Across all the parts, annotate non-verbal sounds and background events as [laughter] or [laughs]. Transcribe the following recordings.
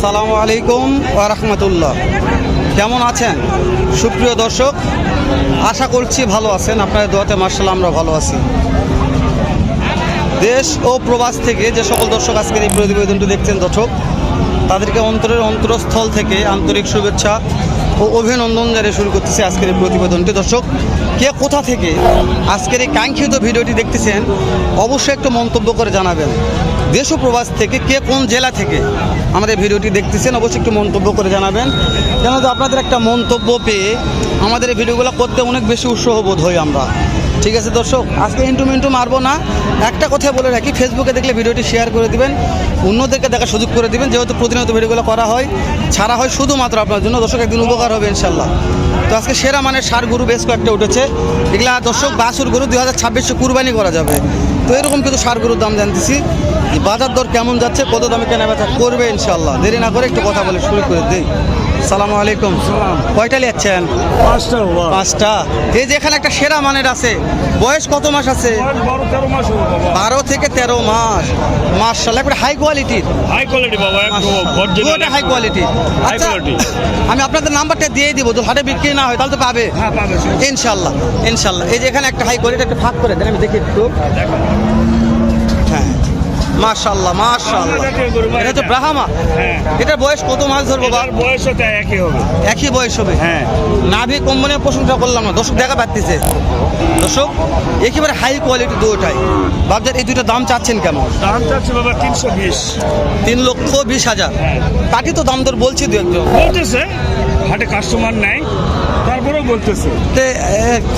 আসসালামু আলাইকুম ওরহমতুল্লাহ কেমন আছেন? সুপ্রিয় দর্শক, আশা করছি ভালো আছেন। আপনাদের দোয়াতে মার্শাল্লাহ আমরা ভালো আছি। দেশ ও প্রবাস থেকে যে সকল দর্শক আজকের এই প্রতিবেদনটি দেখছেন দর্শক, তাদেরকে অন্তরের অন্তরস্থল থেকে আন্তরিক শুভেচ্ছা ও অভিনন্দন জানিয়ে শুরু করতেছি আজকের এই প্রতিবেদনটি। দর্শক, কে কোথা থেকে আজকের এই কাঙ্ক্ষিত ভিডিওটি দেখতেছেন, অবশ্যই একটু মন্তব্য করে জানাবেন। দেশ ও প্রবাস থেকে কে কোন জেলা থেকে আমাদের ভিডিওটি দেখতেছেন, অবশ্যই একটু মন্তব্য করে জানাবেন। কেন তো আপনাদের একটা মন্তব্য পেয়ে আমাদের এই ভিডিওগুলো করতে অনেক বেশি উৎসাহ বোধ হই আমরা। ঠিক আছে দর্শক, আজকে ইন্টু মিন্টু মারবো না। একটা কথা বলে রাখি, ফেসবুকে দেখলে ভিডিওটি শেয়ার করে দিবেন, অন্যদেরকে দেখার সুযোগ করে দিবেন, যেহেতু প্রতিনিয়ত ভিডিওগুলো করা হয়, ছাড়া হয় শুধুমাত্র আপনার জন্য। দর্শক, একদিন উপকার হবে ইনশাল্লাহ তো আজকে সেরা মানের সার গরু বেশ কয়েকটা উঠেছে। এগুলা দর্শক বাসুর গরু দু হাজার ছাব্বিশে কুরবানি করা যাবে। তো এরকম কিন্তু সারগুলোর দাম জানতেছি বাজার দর কেমন যাচ্ছে, কত দামে কেনা বেচা করবে ইনশাল্লাহ দেরি না করে একটু কথা বলে শুরু করে দিই। সালামু আলাইকুম। কয়টা নিচ্ছেন পাঁচটা পাঁচটা। এই যে এখানে একটা সেরা মানের আছে। বয়স কত মাস আছে? বারো থেকে তেরো মাস। মার্শাল্লাহ একটা হাই কোয়ালিটির হাই কোয়ালিটি বাবা পুরোটা হাই কোয়ালিটি আচ্ছা আমি আপনাদের নাম্বারটা দিয়ে দিব হাটে বিক্রি না হয় তাহলে তো পাবে। হ্যাঁ পাবে ইনশাল্লাহ ইনশাল্লাহ এই যে এখানে একটা হাই কোয়ালিটি একটা ফাঁক করে দেন আমি দেখি একটু। হ্যাঁ মাশাল্লাহ মাশাল্লাহ এটা হচ্ছে ব্রাহ্মা। হ্যাঁ। এটার বয়স কত মাস ধরবো বা এটার বয়সও একই হবে। একই বয়স হবে? হ্যাঁ। নাভি কোম্পানির প্রশংসা করলাম না। দর্শক দেখা পাচ্ছেছে দর্শক একেবারে হাই কোয়ালিটি দুটাই বাবজার এই দুটো দাম চাচ্ছেন কেমন? দাম চাচ্ছে বাবা তিনশো বিশ। তিন লক্ষ বিশ হাজার। হ্যাঁ। কাটি তো দাম দর বলছি দু একজন। বলতেছে। হাটে কাস্টমার নাই তারপরেও বলতেছে।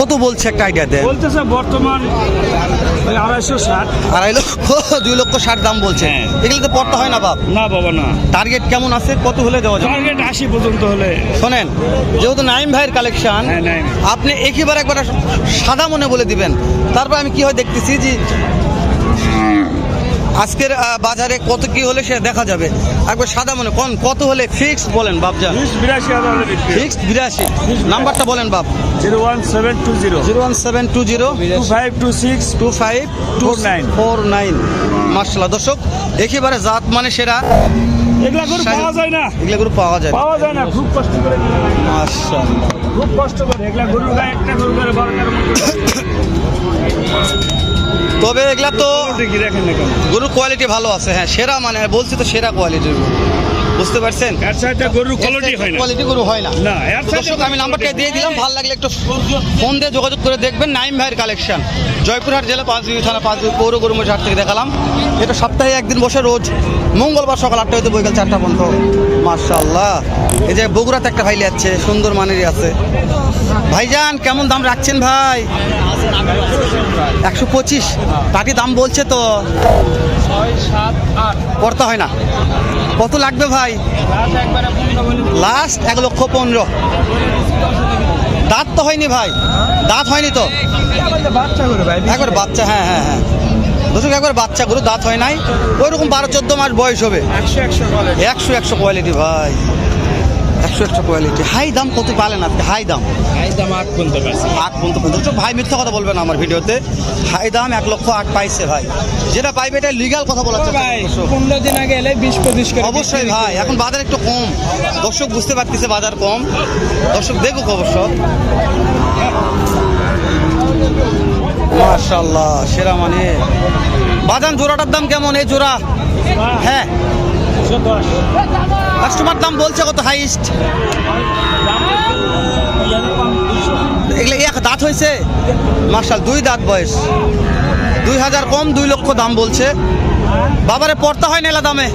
কত বলছে একটা আইডিয়া দেয় বলতেছে বর্তমান আড়াইশো ষাট। আড়াই লক্ষ দুই লক্ষ ষাট দাম বলছে। হ্যাঁ। এগুলো তো পড়তে হয় না বাপ। না বাবা না। টার্গেট কেমন আছে? কত হলে দেওয়া যাবে? টার্গেট আশি পর্যন্ত হলে। শোনেন যেহেতু নাইম ভাইয়ের কালেকশন হ্যাঁ, আপনি একেবারে একবার সাদা মনে বলে দিবেন। তারপর আমি কি হয় দেখতেছি যে আজকের বাজারে কত কি হলে সে দেখা যাবে? একবার সাদা মনে কোন কত হলে ফিক্স বলেন বাপজান? বিশ বিরাশি হাজার ফিক্স বিরাশি। নাম্বারটা বলেন বাপ। Zero one seven two zero zero one seven two zero two five two six two five two nine. Four nine মার্শাল্লাহ দর্শক একেবারে জাত মানে সেরা। এগুলা করে পাওয়া যায় না। এগুলো গরু পাওয়া যায় পাওয়া যায় না খুব কষ্ট করে মার্শাল্লাহ খুব কষ্ট করে এগুলা গরু গায়ে একটা গরু গায়ে বারো তেরো তবে এগুলা তো গরুর কোয়ালিটি ভালো আছে হ্যাঁ সেরা মানে বলছি তো সেরা কোয়ালিটির বুঝতে পারছেন? এর সাথে গরুর কোয়ালিটি হয় না। কোয়ালিটি গরু হয় না। না এর সাথে আমি নাম্বারটা দিয়ে দিলাম ভালো লাগলে একটু ফোন দিয়ে যোগাযোগ করে দেখবেন নাইম ভাইয়ের কালেকশন জয়পুরহাট জেলা পাঁচবিবি থানা পাঁচবিবি পৌর গরুমুজ হাট থেকে দেখালাম। এটা সপ্তাহে একদিন বসে রোজ মঙ্গলবার সকাল আটটা হইতে বৈকাল চারটা পর্যন্ত। মার্শাল্লাহ এই যে বগুড়াতে একটা ভাই যাচ্ছে সুন্দর মানেরই আছে। ভাইজান, কেমন দাম রাখছেন ভাই? একশো পঁচিশ। পাটি দাম বলছে তো? করতে হয় না। কত লাগবে ভাই? লাস্ট এক লক্ষ পনেরো। দাঁত তো হয়নি ভাই। দাঁত হয়নি তো। একবার বাচ্চা হ্যাঁ হ্যাঁ হ্যাঁ। দর্শক একবার বাচ্চা গরু দাঁত হয় নাই। ওই রকম বারো চোদ্দ মাস বয়স হবে। একশো একশো কোয়ালিটি ভাই। একশো একশো কোয়ালিটি হাই দাম কত পালেন আজকে? হাই দাম। আট পর্যন্ত পর্যন্ত ভাই মিথ্যা কথা বলবেন আমার ভিডিওতে। হাই দাম এক লক্ষ আট পাইছে ভাই। যেটা পাইবে এটা লিগাল কথা বলা দর্শক। পনেরো দিন আগে এলে বিশ পঁচিশ অবশ্যই ভাই এখন বাজার একটু কম। দর্শক বুঝতে পারতেছে বাজার কম। দর্শক দেখুক অবশ্য। মাশাল্লাহ সেরা মানে বাজান জোড়াটার দাম কেমন? এই জোড়া? হ্যাঁ। কাস্টমার দাম বলছে কত হাইস্ট এগুলো এক দাঁত হয়েছে? মার্শাল দুই দাঁত বয়স। দুই হাজার কম, দুই লক্ষ দাম বলছে। বাবারে পড়তে হয় না এলা দামে?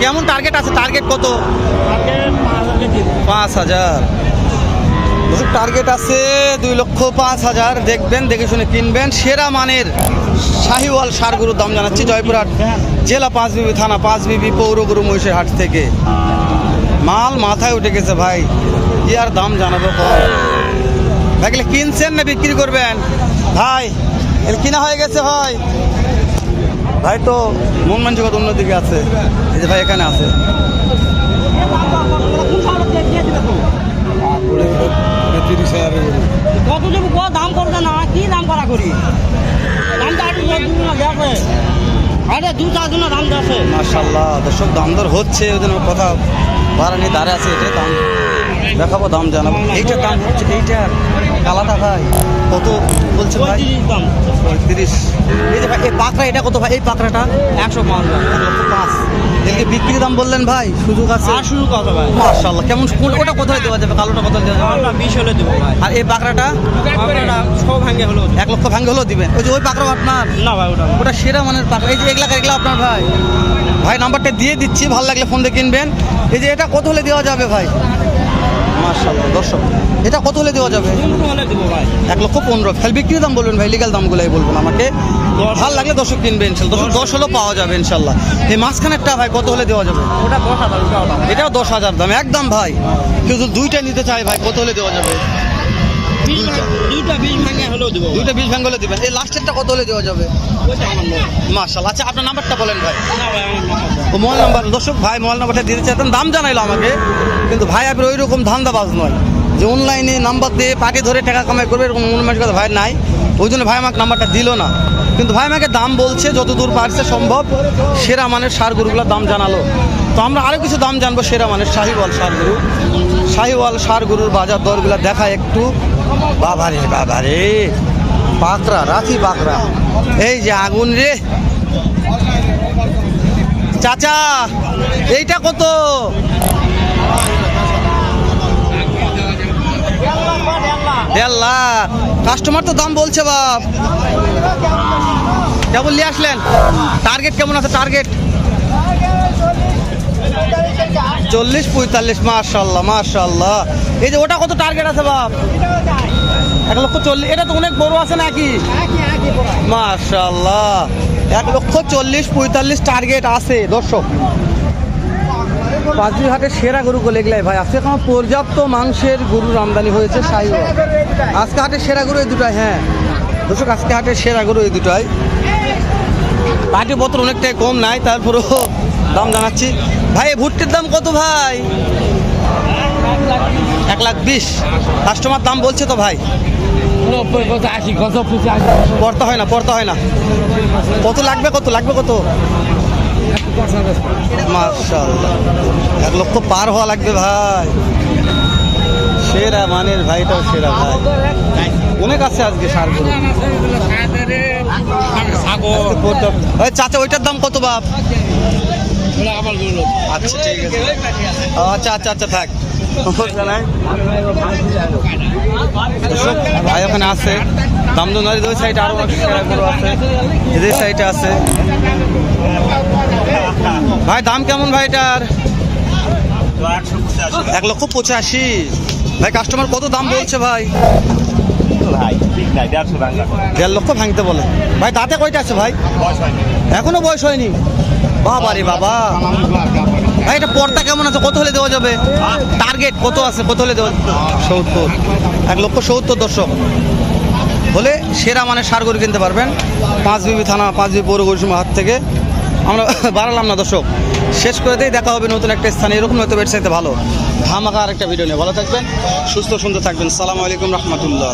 কেমন টার্গেট আছে? টার্গেট কত? পাঁচ হাজার। টার্গেট আছে দুই লক্ষ পাঁচ হাজার। দেখবেন, দেখে শুনে কিনবেন। সেরা মানের শাহিওয়াল সার গরুর দাম জানাচ্ছি, জয়পুরহাট। জেলা পাঁচ পাঁচবিবি থানা পাঁচ পাঁচবিবি পৌর গরু মহিষের হাট থেকে। মাল মাথায় উঠে গেছে ভাই। কি আর দাম জানাব কম দেখলে কিনছেন না বিক্রি করবেন? ভাই কিনা হয়ে গেছে ভাই। ভাই, তো মন মানসিকতা অন্যদিকে আছে। এই যে ভাই, এখানে আছে। কত দেবো কত দাম করবে না? কি দাম করা করি? দামটা। আরে দু চার দিনের দাম আছে মাশাল্লাহ, দর্শক, দাম দর হচ্ছে ওই জন্য কথা বাড়ানি দাঁড়ে আছে এটা দাম। দেখাবো দাম জানাব। এইটা দাম হচ্ছে এইটা কালাটা ভাই। কত বলছে ভাই? পঁয়ত্রিশ এই যে ভাই এই পাকড়া এটা কত ভাই? এই পাকড়াটা? একশো পাঁচ পাঁচ? এদিকে বিক্রি দাম বললেন ভাই সুযোগ আছে। আর শুরু কত ভাই? মাশাল্লাহ কেমন কোন- ওটা কোথায় দেওয়া যাবে? কালোটা কোথায় দেওয়া যাবে? আমরা বিশ হলে দেবো ভাই। আর এই পাকড়াটা? আপনারা ছ ভাঙে হলেও দেবো। এক লক্ষ ভাঙ্গে হলেও দিবেন। ওই যে ওই পাকড়াও আপনার? না ভাই ওটা ওটা সেরা মানের পাকড়া। এই যে এগুলা এগুলা আপনার ভাই? ভাই নাম্বারটা দিয়ে দিচ্ছি ভালো লাগলে ফোন দিয়ে কিনবেন। এই যে এটা কত হলে দেওয়া যাবে ভাই? মাশাল্লাহ দর্শক। এটা কত হলে দেওয়া যাবে? এক লক্ষ পনেরো। খালি বিক্রির দাম বলবেন ভাই লিগাল দামগুলাই বলবেন আমাকে। দশ। ভালো লাগলে দর্শক কিনবে ইনশাল্লাহ। দশ দশ হলেও পাওয়া যাবে ইনশাল্লাহ। এই মাঝখানেরটা ভাই কত হলে দেওয়া যাবে? ওটা দশ হাজার এটাও দশ হাজার দাম একদম ভাই। কেউ যদি দুইটা নিতে চায় ভাই কত হলে দেওয়া যাবে? দুইটা ভাঙে হলেও দেবো। দুইটা ভাঙ্গ হলে দিবেন। এই লাস্টেরটা কত হলে দেওয়া যাবে? মার্শাল আচ্ছা আপনার নাম্বারটা বলেন ভাই। ও মোবাইল নাম্বার। দর্শক ভাই মোবাইল নাম্বারটা দিতে চাইতেন দাম জানাইলো আমাকে। কিন্তু ভাই আপনি ওই রকম ধান্দাবাজ নয়। যে অনলাইনে নাম্বার দিয়ে পার্টি ধরে টাকা কামাই করবে, এরকম মন মানসিকতা ভাই নাই। ওই জন্য ভাই আমাকে নাম্বারটা দিল না। কিন্তু ভাই আমাকে দাম বলছে, যতদূর পারছে সম্ভব সেরা মানের সার গরুগুলোর দাম জানালো। তো আমরা আরও কিছু দাম জানব, সেরা মানের শাহিওয়াল সার গরু। শাহিওয়াল সার গরুর বাজার দরগুলো দেখা একটু। বাবারে বাবারে পাকড়া রাখি পাকড়া এই যে আগুন রে। চাচা, এইটা কত? দেড় লাখ। কাস্টমার তো দাম বলছে বাপ। কেমন নিয়ে আসলেন। টার্গেট কেমন আছে? টার্গেট চল্লিশ, পঁয়তাল্লিশ মার্শাল্লাহ মার্শাল্লাহ এই যে ওটা কত টার্গেট আছে বাপ? এক লক্ষ চল্লিশ, এটা তো অনেক বড় আছে নাকি? মার্শাল্লাহ এক লক্ষ চল্লিশ, পঁয়তাল্লিশ টার্গেট আছে, দর্শক। পাঁচবিহাটের সেরা গরু গুলো এগুলাই ভাই। আজকে এখন পর্যাপ্ত মাংসের গরুর আমদানি হয়েছে সাই আজকে হাটের সেরা গরু এই দুটাই হ্যাঁ। দর্শক আজকে হাটের সেরা গরু এই দুটাই। পাটি পত্র অনেকটাই কম নাই তারপরেও দাম জানাচ্ছি। ভাই ভুট্টির দাম কত ভাই? এক লাখ বিশ। কাস্টমার দাম বলছে তো ভাই। পড়তে হয় না পড়তে হয় না। কত লাগবে কত লাগবে কত? মার্শাল্লাহ এক লক্ষ পার হওয়া লাগবে ভাই। সেরা মানের ভাইটাও সেরা ভাই। অনেক আছে আজকে সার গরু। ওই চাচা, ওইটার দাম কত বাপ? আচ্ছা ঠিক আছে। আচ্ছা আচ্ছা আচ্ছা থাক। ভাই ওখানে আছে। দামদুনারির ওই সাইডে আরও গরু আছে। এদের সাইডে আছে। ভাই দাম কেমন ভাই এটার? এক লক্ষ পঁচাশি। ভাই কাস্টমার কত দাম বলছে ভাই? দেড় লক্ষ ভাঙতে বলে। ভাই দাঁতে কয়টা আছে ভাই? এখনও বয়স হয়নি? বাবা রে বাবা। ভাই এটা পর্দা কেমন আছে? কত হলে দেওয়া যাবে? টার্গেট কত আছে? কত হলে দেওয়া সত্তর। এক লক্ষ সত্তর দর্শক। হলে সেরা মানে সার গরু কিনতে পারবেন। পাঁচ বিবি থানা পাঁচ বিবি পৌর গরিসীমা হাত থেকে। আমরা [laughs] বাড়ালাম না, দর্শক। শেষ করে দিয়ে দেখা হবে নতুন একটা স্থানে। এরকম হয়তো বেডসাইতে ভালো। ধামাকা আর একটা ভিডিও নিয়ে। ভালো থাকবেন, সুস্থ, সুন্দর থাকবেন। সালাম আলাইকুম রহমতুল্লাহ।